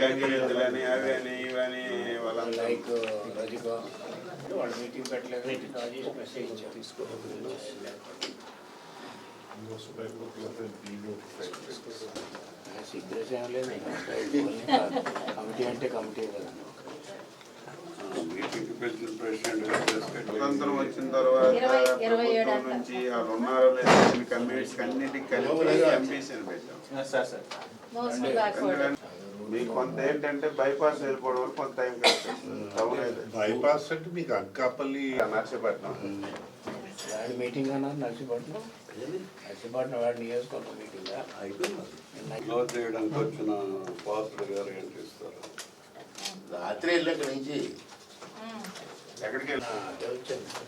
గంగిరెద్దులని అవి అని ఇవని లైక్ రజిక. వాళ్ళు మీటింగ్ పెట్టలేదు. రాజేష్ మెసేజ్ తీసుకో సీక్రెస్ ఏం లేదు. కమిటీ అంటే కమిటీ కదా. స్వతంత్రం వచ్చిన తర్వాత ప్రభుత్వం. నుంచి వాళ్ళు ఉన్నారో లేదో కమ్యూనిటీస్ అన్నిటికి కలిపి ఎంపీసీని పెట్టాం. మీకు కొంత ఏంటంటే బైపాస్ వెళ్ళిపోవడం వల్ల కొంత టైం అయితే. బైపాస్ అంటే మీకు అనకాపల్లి నర్సీపట్నం. మీటింగ్ అన్నారు నర్సీపట్నం? నర్సీపట్నం వాడి నియోజకవర్గం మీటింగ్ క్లోజ్ చేయడానికి వచ్చిన పాస్టర్ గారు ఏం చేస్తారు? రాత్రి వెళ్ళి అక్కడి నుంచి ఎక్కడికి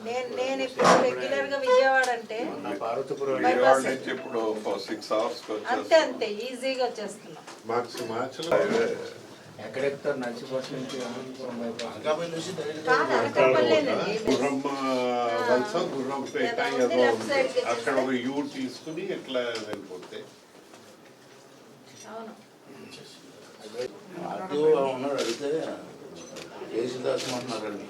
నేను నేను ఇప్పుడు రెగ్యులర్గా విజయవాడ అంటే పార్వతీపురం విజయవాడ నుంచి ఇప్పుడు సిక్స్ అవర్స్ అంతే అంతే ఈజీగా వచ్చేస్తున్నాం. ఎక్కడెక్కుతారు నుంచి అనంతపురం గుర్రం పేట అక్కడ ఒక యూ తీసుకుని ఇట్లా వెళ్ళిపోతే. అడిగితే. యేసుదాస్ అంటున్నారండి.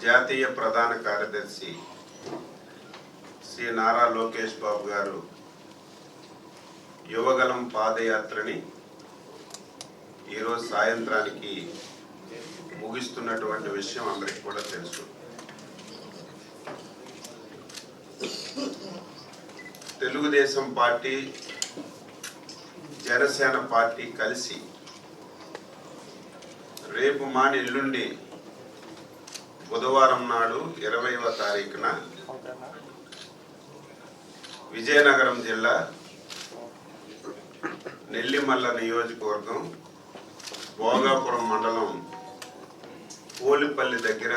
జాతీయ ప్రధాన కార్యదర్శి శ్రీ నారా లోకేష్ బాబు గారు యువగలం పాదయాత్రని ఈరోజు సాయంత్రానికి ముగిస్తున్నటువంటి విషయం అందరికి కూడా తెలుసు. తెలుగుదేశం పార్టీ జనసేన పార్టీ కలిసి రేపు మాని ఎల్లుండి బుధవారం నాడు ఇరవైవ తారీఖున విజయనగరం జిల్లా నెల్లిమల్ల నియోజకవర్గం భోగాపురం మండలం పోలిపల్లి దగ్గర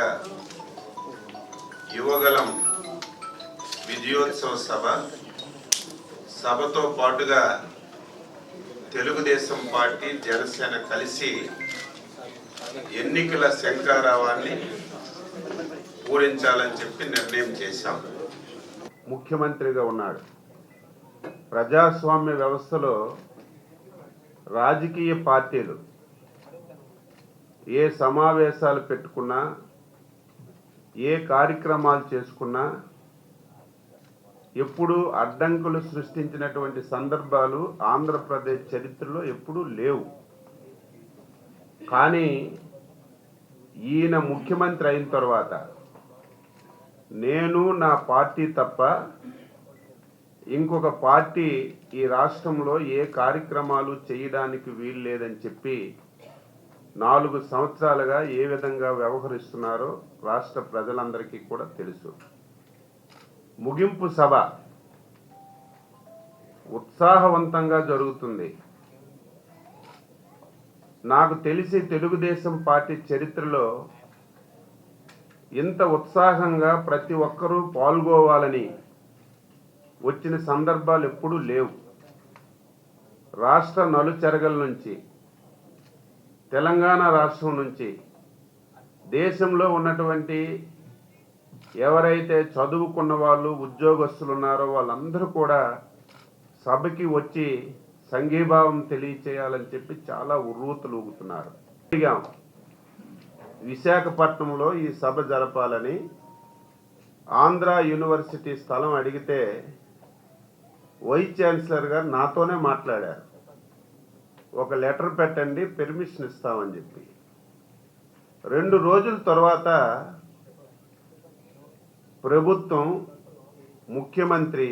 యువగలం విజయోత్సవ సభ. సభతో పాటుగా తెలుగుదేశం పార్టీ జనసేన కలిసి ఎన్నికల శంకారావాన్ని పూరించాలని చెప్పి నిర్ణయం చేశాం. ముఖ్యమంత్రిగా ఉన్నాడు. ప్రజాస్వామ్య వ్యవస్థలో రాజకీయ పార్టీలు ఏ సమావేశాలు పెట్టుకున్నా ఏ కార్యక్రమాలు చేసుకున్నా ఎప్పుడు అడ్డంకులు సృష్టించినటువంటి సందర్భాలు ఆంధ్రప్రదేశ్ చరిత్రలో ఎప్పుడూ లేవు. కానీ ఈయన ముఖ్యమంత్రి అయిన తర్వాత నేను నా పార్టీ తప్ప ఇంకొక పార్టీ ఈ రాష్ట్రంలో ఏ కార్యక్రమాలు చేయడానికి వీలు లేదని చెప్పి నాలుగు సంవత్సరాలుగా ఏ విధంగా వ్యవహరిస్తున్నారో రాష్ట్ర ప్రజలందరికీ కూడా తెలుసు. ముగింపు సభ ఉత్సాహవంతంగా జరుగుతుంది. నాకు తెలిసి తెలుగుదేశం పార్టీ చరిత్రలో ఇంత ఉత్సాహంగా ప్రతి ఒక్కరూ పాల్గొవాలని వచ్చిన సందర్భాలు ఎప్పుడూ లేవు. రాష్ట్ర నలుచెరగల నుంచి తెలంగాణ రాష్ట్రం నుంచి దేశంలో ఉన్నటువంటి ఎవరైతే చదువుకున్న వాళ్ళు ఉద్యోగస్తులు ఉన్నారో వాళ్ళందరూ కూడా సభకి వచ్చి సంఘీభావం తెలియచేయాలని చెప్పి చాలా ఉర్రూతలు ఊగుతున్నారు. అడిగాం విశాఖపట్నంలో ఈ సభ జరపాలని ఆంధ్ర యూనివర్సిటీ స్థలం అడిగితే వైస్ ఛాన్సలర్ గారు నాతోనే మాట్లాడారు. ఒక లెటర్ పెట్టండి పెర్మిషన్ ఇస్తామని చెప్పి. రెండు రోజుల తర్వాత ప్రభుత్వం ముఖ్యమంత్రి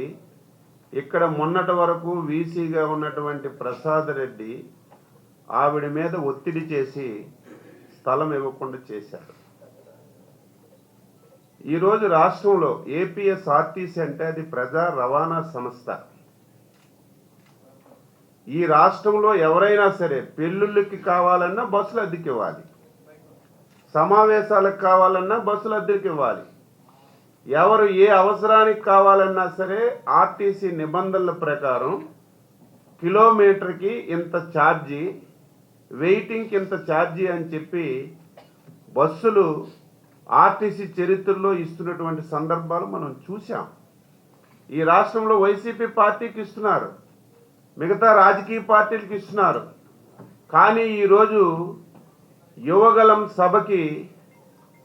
ఇక్కడ మొన్నటి వరకు వీసీగా ఉన్నటువంటి ప్రసాద్ రెడ్డి ఆవిడ మీద ఒత్తిడి చేసి స్థలం ఇవ్వకుండా చేశారు. ఈరోజు రాష్ట్రంలో ఏపీఎస్ ఆర్టీసీ అంటే అది ప్రజా రవాణా సంస్థ. ఈ రాష్ట్రంలో ఎవరైనా సరే పెళ్ళిళ్ళకి కావాలన్నా బస్సులు అద్దెకి ఇవ్వాలి సమావేశాలకు కావాలన్నా బస్సులు అద్దెకి ఇవ్వాలి ఎవరు ఏ అవసరానికి కావాలన్నా సరే ఆర్టీసీ నిబంధనల ప్రకారం కిలోమీటర్కి ఇంత ఛార్జీ వెయిటింగ్కి ఇంత ఛార్జీ అని చెప్పి బస్సులు ఆర్టీసీ చరిత్రలో ఇస్తున్నటువంటి సందర్భాలు మనం చూసాం ఈ రాష్ట్రంలో వైసీపీ పార్టీకి ఇస్తున్నారు. మిగతా రాజకీయ పార్టీలకు ఇస్తున్నారు. కానీ ఈరోజు యువగలం సభకి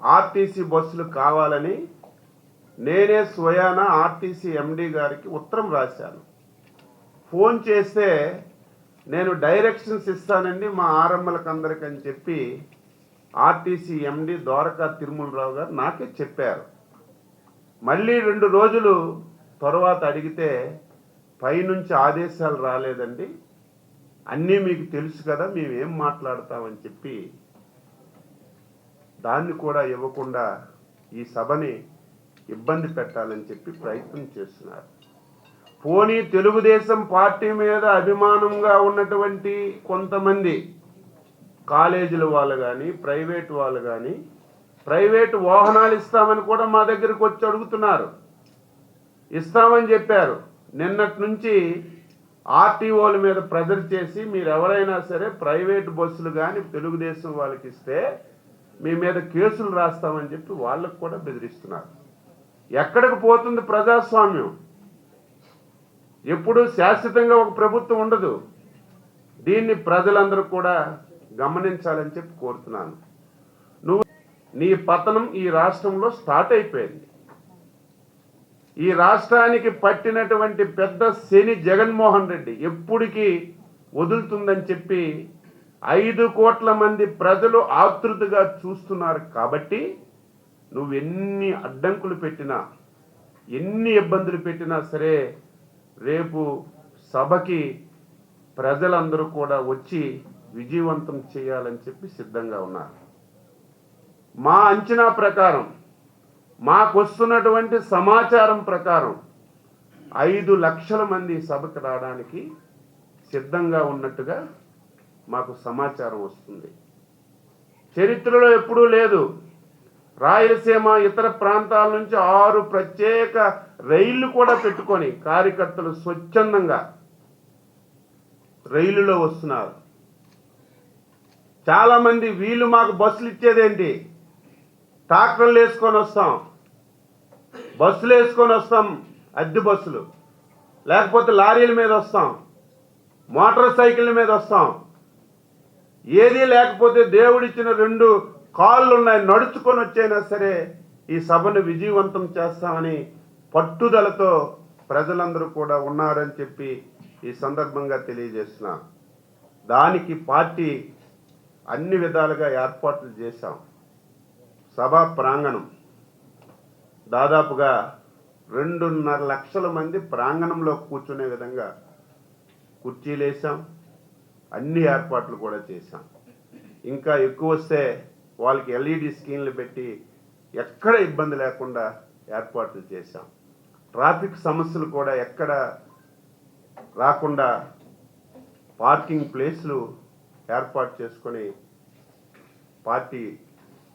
ఆర్టీసీ బస్సులు కావాలని నేనే స్వయాన ఆర్టీసీ ఎండి గారికి ఉత్తరం రాశాను. ఫోన్ చేస్తే నేను డైరెక్షన్స్ ఇస్తానండి మా ఆర్ఎంఎల్కి అందరికి అని చెప్పి ఆర్టీసీ ఎండి ద్వారకా తిరుమలరావు గారు నాకే చెప్పారు. మళ్ళీ రెండు రోజులు తర్వాత అడిగితే పైనుంచి ఆదేశాలు రాలేదండి. అన్నీ మీకు తెలుసు కదా మేమేం మాట్లాడతామని చెప్పి దాన్ని కూడా ఇవ్వకుండా ఈ సభని ఇబ్బంది పెట్టాలని చెప్పి ప్రయత్నం చేస్తున్నారు. పోనీ తెలుగుదేశం పార్టీ మీద అభిమానంగా ఉన్నటువంటి కొంతమంది కాలేజీల వాళ్ళు కానీ ప్రైవేట్ వాళ్ళు కానీ ప్రైవేట్ వాహనాలు ఇస్తామని కూడా మా దగ్గరికి వచ్చి అడుగుతున్నారు. ఇస్తామని చెప్పారు. నిన్నటి నుంచి ఆర్టీఓల మీద ప్రెజర్ చేసి మీరు ఎవరైనా సరే ప్రైవేట్ బస్సులు కానీ తెలుగుదేశం వాళ్ళకి ఇస్తే మీ మీద కేసులు రాస్తామని చెప్పి వాళ్ళకు కూడా బెదిరిస్తున్నారు. ఎక్కడికి పోతుంది ప్రజాస్వామ్యం? ఎప్పుడు శాశ్వతంగా ఒక ప్రభుత్వం ఉండదు. దీన్ని ప్రజలందరూ కూడా గమనించాలని చెప్పి కోరుతున్నాను. నువ్వు నీ పతనం ఈ రాష్ట్రంలో స్టార్ట్ అయిపోయింది. ఈ రాష్ట్రానికి పట్టినటువంటి పెద్ద శని జగన్మోహన్ రెడ్డి ఎప్పుడికి వదులుతుందని చెప్పి ఐదు కోట్ల మంది ప్రజలు ఆతృతగా చూస్తున్నారు కాబట్టి నువ్వు ఎన్ని అడ్డంకులు పెట్టినా ఎన్ని ఇబ్బందులు పెట్టినా సరే రేపు సభకి ప్రజలందరూ కూడా వచ్చి విజయవంతం చేయాలని చెప్పి సిద్ధంగా ఉన్నారు. మా అంచనా ప్రకారం మాకు వస్తున్నటువంటి సమాచారం ప్రకారం ఐదు లక్షల మంది సభకు రావడానికి సిద్ధంగా ఉన్నట్టుగా మాకు సమాచారం వస్తుంది. చరిత్రలో ఎప్పుడూ లేదు. రాయలసీమ ఇతర ప్రాంతాల నుంచి ఆరు ప్రత్యేక రైళ్ళు కూడా పెట్టుకొని కార్యకర్తలు స్వచ్ఛందంగా రైలులో వస్తున్నారు. చాలా మంది వీళ్ళు మాకు బస్సులు ఇచ్చేదేంటి? ట్రాక్టర్లు వేసుకొని వస్తాం. బస్సులు వేసుకొని వస్తాం అద్దె బస్సులు. లేకపోతే లారీల మీద వస్తాం మోటార్ సైకిళ్ళ మీద వస్తాం. ఏదీ లేకపోతే దేవుడిచ్చిన రెండు కాళ్ళున్నాయి నడుచుకొని వచ్చైనా సరే ఈ సభను విజయవంతం చేస్తామని పట్టుదలతో ప్రజలందరూ కూడా ఉన్నారని చెప్పి ఈ సందర్భంగా తెలియజేస్తున్నా. దానికి పార్టీ అన్ని విధాలుగా ఏర్పాట్లు చేశాం. సభా ప్రాంగణం దాదాపుగా రెండున్నర లక్షల మంది ప్రాంగణంలో కూర్చునే విధంగా కుర్చీలు వేసాం అన్ని ఏర్పాట్లు కూడా చేశాం. ఇంకా ఎక్కువ వస్తే వాళ్ళకి ఎల్ఈడి స్క్రీన్లు పెట్టి ఎక్కడ ఇబ్బంది లేకుండా ఏర్పాట్లు చేశాం. ట్రాఫిక్ సమస్యలు కూడా ఎక్కడ రాకుండా పార్కింగ్ ప్లేస్లు ఏర్పాటు చేసుకొని పార్టీ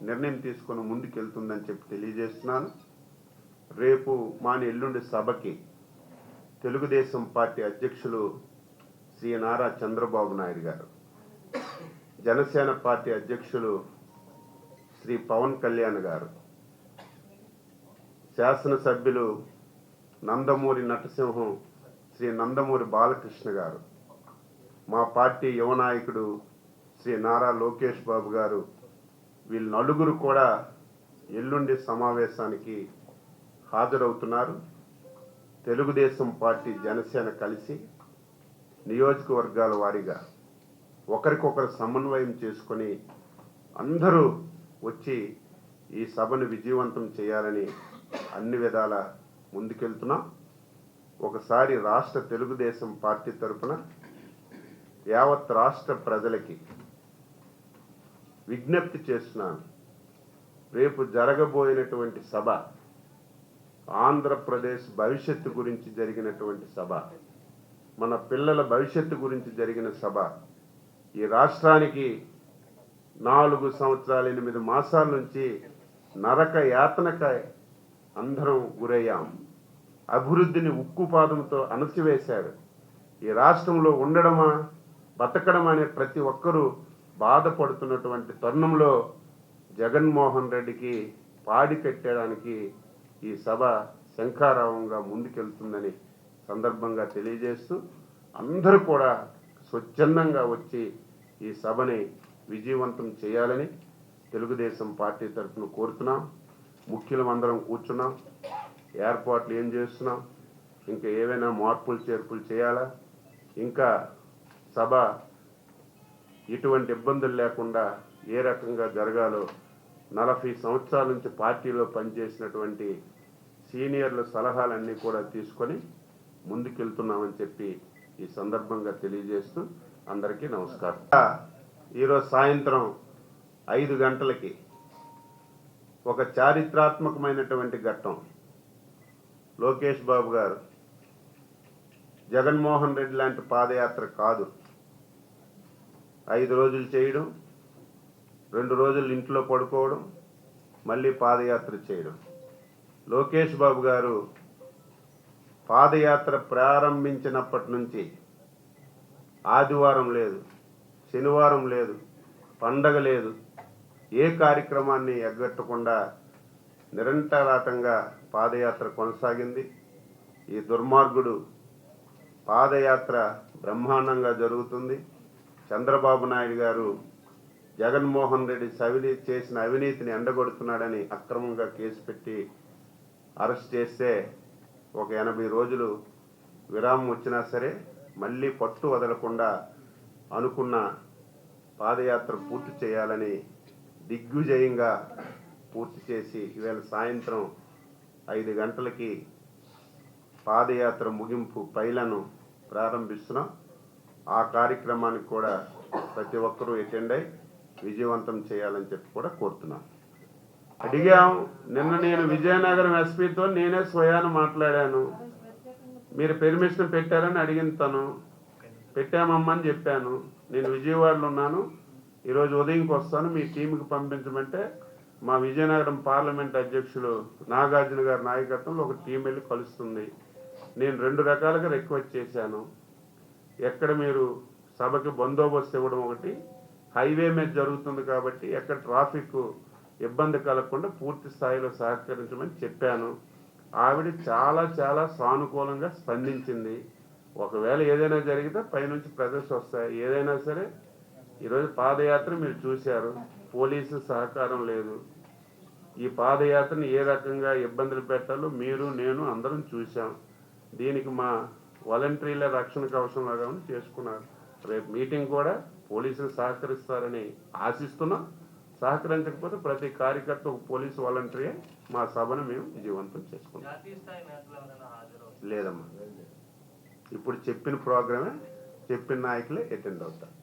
నిర్ణయం తీసుకొని ముందుకెళ్తుందని చెప్పి తెలియజేస్తున్నాను. రేపు మాని ఎల్లుండి సభకి తెలుగుదేశం పార్టీ అధ్యక్షులు శ్రీ నారా చంద్రబాబు నాయుడు గారు జనసేన పార్టీ అధ్యక్షులు శ్రీ పవన్ కళ్యాణ్ గారు. శాసనసభ్యులు నందమూరి నటసింహం శ్రీ నందమూరి బాలకృష్ణ గారు. మా పార్టీ యువ నాయకుడు శ్రీ నారా లోకేష్ బాబు గారు. వీళ్ళు నలుగురు కూడా ఎల్లుండి సమావేశానికి హాజరవుతున్నారు. తెలుగుదేశం పార్టీ జనసేన కలిసి నియోజకవర్గాల వారీగా ఒకరికొకరు సమన్వయం చేసుకొని అందరూ వచ్చి ఈ సభను విజయవంతం చేయాలని అన్ని విధాల ముందుకెళ్తున్నాం. ఒకసారి రాష్ట్ర తెలుగుదేశం పార్టీ తరపున యావత్ రాష్ట్ర ప్రజలకి విజ్ఞప్తి చేస్తున్నాను. రేపు జరగబోయినటువంటి సభ ఆంధ్రప్రదేశ్ భవిష్యత్తు గురించి జరిగినటువంటి సభ మన పిల్లల భవిష్యత్తు గురించి జరిగిన సభ ఈ రాష్ట్రానికి నాలుగు సంవత్సరాల ఎనిమిది మాసాల నుంచి నరక యాతనక అందరం గురయ్యాం. అభివృద్ధిని ఉక్కుపాదంతో అణచివేశారు. ఈ రాష్ట్రంలో ఉండడమా బతకడమా అనే ప్రతి ఒక్కరూ బాధపడుతున్నటువంటి తరుణంలో జగన్మోహన్ రెడ్డికి పాడి కట్టడానికి ఈ సభ శంఖారావంగా ముందుకెళ్తుందని సందర్భంగా తెలియజేస్తూ అందరూ కూడా స్వచ్ఛందంగా వచ్చి ఈ సభని విజయవంతం చేయాలని తెలుగుదేశం పార్టీ తరఫున కోరుతున్నాం. ముఖ్యులం అందరం కూర్చున్నాం. ఏర్పాట్లు ఏం చేస్తున్నాం? ఇంకా ఏవైనా మార్పులు చేర్పులు చేయాలా? ఇంకా సభ ఎటువంటి ఇబ్బందులు లేకుండా ఏ రకంగా జరగాలో నలభై సంవత్సరాల నుంచి పార్టీలో పనిచేసినటువంటి సీనియర్ల సలహాలన్నీ కూడా తీసుకొని ముందుకెళ్తున్నామని చెప్పి ఈ సందర్భంగా తెలియజేస్తూ అందరికీ నమస్కారం. ఈరోజు సాయంత్రం ఐదు గంటలకి ఒక చారిత్రాత్మకమైనటువంటి ఘట్టం. లోకేష్ బాబు గారు జగన్మోహన్ రెడ్డి లాంటి పాదయాత్ర కాదు. ఐదు రోజులు చేయడం రెండు రోజులు ఇంట్లో పడుకోవడం మళ్ళీ పాదయాత్ర చేయడం. లోకేష్ బాబు గారు పాదయాత్ర ప్రారంభించినప్పటి నుంచి ఆదివారం లేదు. శనివారం లేదు పండగ లేదు. ఏ కార్యక్రమాన్ని ఎగ్గట్టకుండా నిరంతరాటంగా పాదయాత్ర కొనసాగింది. ఈ దుర్మార్గుడు పాదయాత్ర బ్రహ్మాండంగా జరుగుతుంది. చంద్రబాబు నాయుడు గారు జగన్మోహన్ రెడ్డి సవినీ చేసిన అవినీతిని ఎండగొడుతున్నాడని అక్రమంగా కేసు పెట్టి అరెస్ట్ చేస్తే ఒక ఎనభై రోజులు విరామం వచ్చినా సరే మళ్ళీ పట్టు వదలకుండా అనుకున్న పాదయాత్ర పూర్తి చేయాలని దిగ్విజయంగా పూర్తి చేసి ఈవేళ సాయంత్రం ఐదు గంటలకి పాదయాత్ర ముగింపు పైలను ప్రారంభిస్తున్నాం. ఆ కార్యక్రమానికి కూడా ప్రతి ఒక్కరూ అటెండ్ అయి విజయవంతం చేయాలని చెప్పి కూడా కోరుతున్నాం. అడిగాం నిన్న నేను విజయనగరం ఎస్పీతో నేనే స్వయాన మాట్లాడాను. మీరు పెర్మిషన్ పెట్టారని అడిగిన తను. పెట్టామమ్మని చెప్పాను. నేను విజయవాడలో ఉన్నాను. ఈరోజు ఉదయంకి వస్తాను. మీ టీంకి పంపించమంటే మా విజయనగరం పార్లమెంట్ అధ్యక్షులు నాగార్జున గారి నాయకత్వంలో ఒక టీం వెళ్ళి కలుస్తుంది. నేను రెండు రకాలుగా రిక్వెస్ట్ చేశాను. ఎక్కడ మీరు సభకి బందోబస్తు ఇవ్వడం ఒకటి హైవే మీద జరుగుతుంది కాబట్టి ఎక్కడ ట్రాఫిక్ ఇబ్బంది కలగకుండా పూర్తి స్థాయిలో సహకరించమని చెప్పాను. ఆవిడ చాలా చాలా సానుకూలంగా స్పందించింది. ఒకవేళ ఏదైనా జరిగితే పైనుంచి ప్రదర్శన వస్తాయి. ఏదైనా సరే ఈరోజు పాదయాత్ర మీరు చూశారు. పోలీసు సహకారం లేదు. ఈ పాదయాత్రని ఏ రకంగా ఇబ్బందులు పెట్టాలో మీరు నేను అందరం చూసాం దీనికి మా వాలంటీర్ల రక్షణ కవచం లాగా చేసుకున్నారు. రేపు మీటింగ్ కూడా పోలీసులు సహకరిస్తారని ఆశిస్తున్నాం. సహకరించకపోతే ప్రతి కార్యకర్త ఒక పోలీసు వాలంటీరే మా సభను మేము విజయవంతం చేసుకుంటాం. లేదమ్మా. ఇప్పుడు చెప్పిన ప్రోగ్రామే చెప్పిన నాయకులే అటెండ్ అవుతారు.